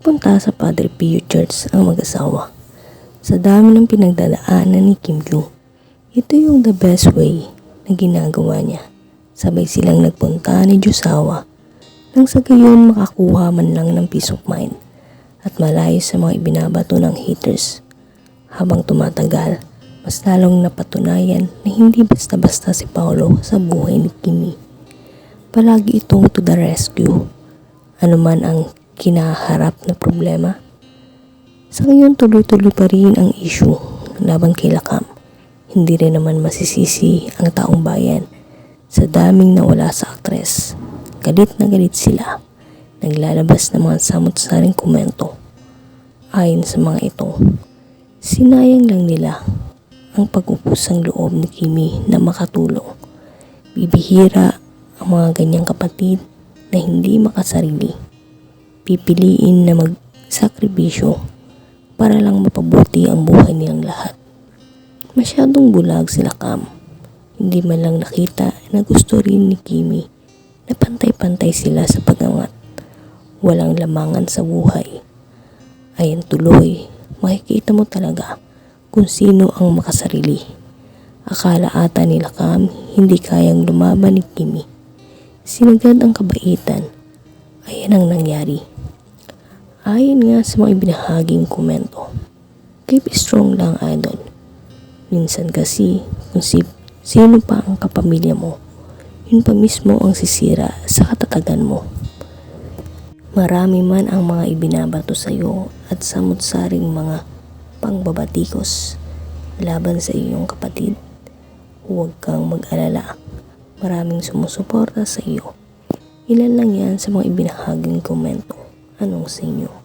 Punta sa Padre Pio Church ang mag-asawa. Sa dami ng pinagdadaanan ni Kim Joo, ito yung the best way na ginagawa niya. Sabay silang nagpunta ni Jusawa nang sa gayon makakuha man lang ng peace of mind at malayo sa mga ibinabato ng haters. Habang tumatagal, mas lalong napatunayan na hindi basta-basta si Paolo sa buhay ni Kimi. Palagi itong to the rescue. Ano man ang kinaharap na problema. Sa ngayon tuloy-tuloy pa rin ang issue laban kay Lakam. Hindi rin naman masisisi ang taong bayan sa daming nawala sa aktres. Galit na galit sila. Naglalabas ng mga samot-saring komento. Ayon sa mga ito, sinayang lang nila ang pag-upusang loob ni Kimi na makatulong. Bibihira ang mga ganyang kapatid na hindi makasarili. Pipiliin na magsakripisyo para lang mapabuti ang buhay nilang lahat. Masyadong bulag sila Cam. Hindi man lang nakita na gusto rin ni Kimi na pantay-pantay sila sa pagangat. Walang lamangan sa buhay. Ayan tuloy, makikita mo talaga kung sino ang makasarili. Akala ata nila Cam hindi kayang lumaban ni Kimi. Sinagad ang kabaitan. Ayan ang nangyari. Ayon nga sa mga ibinahaging komento. Keep strong lang idol. Minsan kasi kung si, sino pa ang kapamilya mo, yun pa mismo ang sisira sa katatagan mo. Marami man ang mga ibinabato sa iyo at samot-saring mga pangbabatikos laban sa iyong kapatid. Huwag kang mag-alala. Maraming sumusuporta sa iyo. Ilan lang yan sa mga ibinahaging komento. Anong sa inyo?